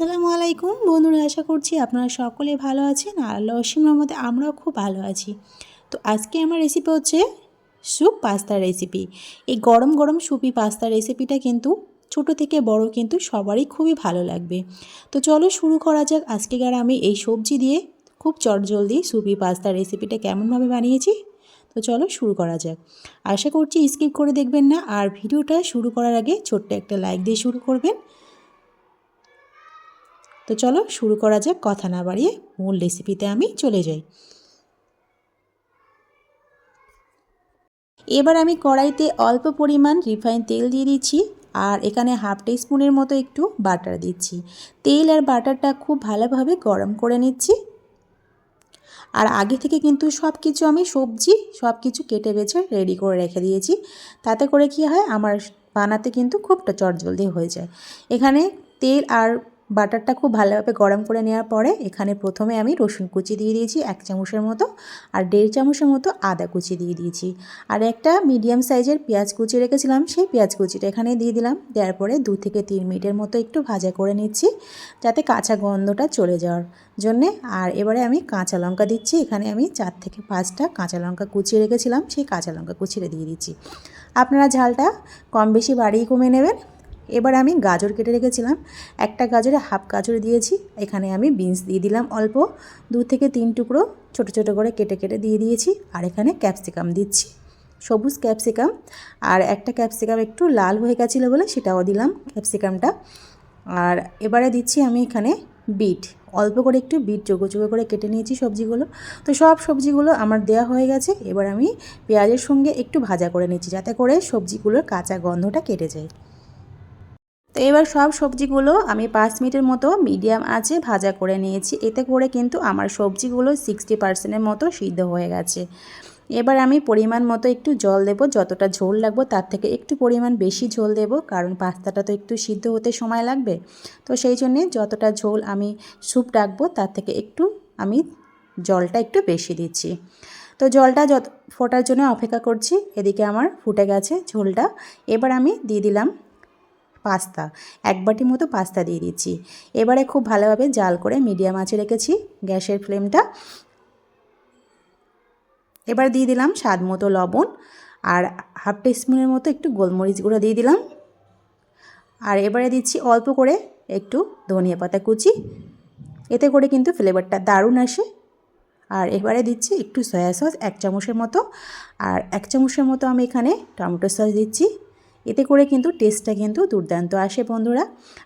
আসসালামু আলাইকুম। বন্ধুরা, আশা করছি আপনারা সকলে ভালো আছেন আর আল্লাহ অসীম রহমতে আমরাও খুব ভালো আছি। তো আজকে আমার রেসিপি হচ্ছে স্যুপ পাস্তার রেসিপি এই গরম গরম সুপি পাস্তার রেসিপিটা কিন্তু ছোট থেকে বড় কিন্তু সবারই খুবই ভালো লাগবে। তো চলো শুরু করা যাক। আজকে আজকেকার আমি এই সবজি দিয়ে খুব চটজলদি সুপি পাস্তার রেসিপিটা কেমনভাবে বানিয়েছি? তো চলো শুরু করা যাক। আশা করছি স্কিপ করে দেখবেন না। আর ভিডিওটা শুরু করার আগে ছোট্ট একটা লাইক দিয়ে শুরু করবেন। তো চলো শুরু করা যাক, কথা না বাড়িয়ে মূল রেসিপিতে আমি চলে যাই। এবার আমি কড়াইতে অল্প পরিমাণ রিফাইন তেল দিয়ে দিচ্ছি আর এখানে হাফ টি স্পুনের মতো একটু বাটার দিচ্ছি। তেল আর বাটারটা খুব ভালোভাবে গরম করে নিচ্ছি। আর আগে থেকে কিন্তু সব কিছু আমি সবজি সব কিছু কেটে বেছে রেডি করে রেখে দিয়েছি। তাতে করে কি হয়, আমার বানাতে কিন্তু খুবটা চটজলদি হয়ে যায়। এখানে তেল আর বাটারটা খুব ভালোভাবে গরম করে নেওয়ার পরে এখানে প্রথমে আমি রসুন কুচি দিয়ে দিয়েছি এক চামচের মতো আর দেড় চামচের মতো আদা কুচি দিয়ে দিয়েছি। আর একটা মিডিয়াম সাইজের পেঁয়াজ কুচি রেখেছিলাম, সেই পেঁয়াজ কুচিটা এখানে দিয়ে দিলাম। দেওয়ার পরে দু থেকে তিন মিনিটের মতো একটু ভাজা করে নিচ্ছি যাতে কাঁচা গন্ধটা চলে যাওয়ার জন্যে। আর এবারে আমি কাঁচা লঙ্কা দিচ্ছি, এখানে আমি চার থেকে পাঁচটা কাঁচা লঙ্কা কুচিয়ে রেখেছিলাম, সেই কাঁচা লঙ্কা কুচিয়ে দিয়ে দিচ্ছি। আপনারা ঝালটা কম বেশি বাড়িয়ে কমে নেবেন। এবার আমি গাজর কেটে রেখেছিলাম। একটা গাজরে হাফ গাজর দিয়েছি। এখানে আমি বিনস দিয়ে দিলাম অল্প। দু থেকে তিন টুকরো ছোট ছোট করে কেটে কেটে দিয়ে দিয়েছি। আর এখানে ক্যাপসিকাম দিচ্ছি। সবুজ ক্যাপসিকাম। আর একটা ক্যাপসিকাম একটু লাল হয়ে গেছিল বলে সেটাও দিলাম ক্যাপসিকামটা। আর এবারে দিচ্ছি আমি এখানে বিট। অল্প করে একটু বিট চোখো চোখো করে কেটে নিয়েছি সবজিগুলো। তো সব সবজিগুলো আমার দেওয়া হয়ে গেছে। এবার আমি পেঁয়াজের সঙ্গে একটু ভাজা করে নিচ্ছি যাতে করে সবজিগুলোর কাঁচা গন্ধটা কেটে যায়। এবার সব সবজিগুলো আমি পাঁচ মিনিটের মতো মিডিয়াম আছে ভাজা করে নিয়েছি। এতে করে কিন্তু আমার সবজিগুলো সিক্সটি পার্সেন্টের মতো সিদ্ধ হয়ে গেছে। এবার আমি পরিমাণ মতো একটু জল দেব, যতটা ঝোল লাগবো তার থেকে একটু পরিমাণ বেশি ঝোল দেব, কারণ পাস্তাটা তো একটু সিদ্ধ হতে সময় লাগবে। তো সেই জন্যে যতটা ঝোল আমি স্যুপ রাখব তার থেকে একটু আমি জলটা একটু বেশি দিচ্ছি। তো জলটা যত ফোটার জন্য অপেক্ষা করছি, এদিকে আমার ফুটে গেছে ঝোলটা। এবার আমি দিয়ে দিলাম পাস্তা, এক বাটি মতো পাস্তা দিয়ে দিচ্ছি। এবারে খুব ভালোভাবে জাল করে মিডিয়াম আঁচে রেখেছি গ্যাসের ফ্লেমটা। এবার দিয়ে দিলাম স্বাদ মতো লবণ আর হাফ টিস্পুনের মতো একটু গোলমরিচ গুঁড়ো দিয়ে দিলাম। আর এবারে দিচ্ছি অল্প করে একটু ধনিয়া পাতা কুচি। এতে করে কিন্তু ফ্লেভারটা দারুণ আসে। আর এবারে দিচ্ছি একটু সয়া সস এক চামচের মতো। আর এক চামচের মতো আমি এখানে টমেটো সস দিচ্ছি। এতে করে কিন্তু টেস্টটা কিন্তু দুর্দান্ত আসে বন্ধুরা।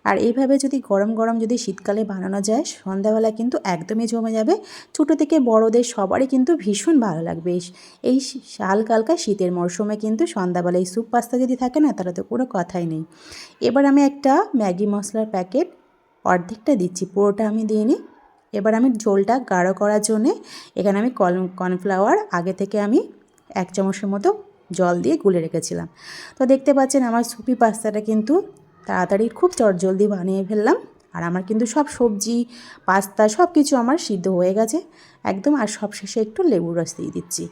আর এইভাবে যদি গরম গরম যদি শীতকালে বানানো যায়, সন্ধ্যাবেলা কিন্তু একদমই জমে যাবে। ছোটো থেকে বড়দের সবারই কিন্তু ভীষণ ভালো লাগবে। এই হালকা শীতের মরশুমে কিন্তু সন্ধ্যাবেলায় স্যুপ পাস্তা যদি থাকে না তারা তো কোনো কথাই নেই। এবার আমি একটা ম্যাগি মশলার প্যাকেট অর্ধেকটা দিচ্ছি, পুরোটা আমি দিয়ে নিই। এবার আমি ঝোলটা গাঢ় করার জন্যে এখানে আমি কর্নফ্লাওয়ার আগে থেকে আমি এক চামচের মতো জল দিয়ে গুলে রেখেছিলাম। তো দেখতে পাচ্ছেন আমার সুপি পাস্তাটা কিন্তু তাড়াতাড়ি খুব চটজলদি বানিয়ে ফেললাম। আর আমার কিন্তু সব সবজি, পাস্তা সব কিছু আমার সিদ্ধ হয়ে গেছে। একদম আর সব শেষে একটু লেবুর রস দিয়ে দিচ্ছি।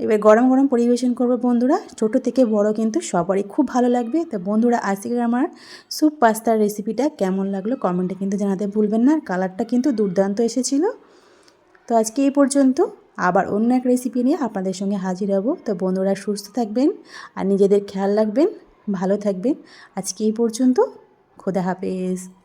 এবার গরম গরম পরিবেশন করব বন্ধুরা। ছোট থেকে বড় কিন্তু সবারই খুব ভালো লাগবে। তো বন্ধুরা আজকে আমার স্যুপ পাস্তার রেসিপিটা কেমন লাগল কমেন্টে কিন্তু জানাতে ভুলবেন না। কালারটা কিন্তু দুর্দান্ত এসেছিল। তো আজকে এই পর্যন্ত। আবার অন্য এক রেসিপি নিয়ে আপনাদের সঙ্গে হাজির হব। তো বন্ধুরা সুস্থ থাকবেন আর নিজেদের খেয়াল রাখবেন, ভালো থাকবেন। আজকে এই পর্যন্ত, খোদা হাফেজ।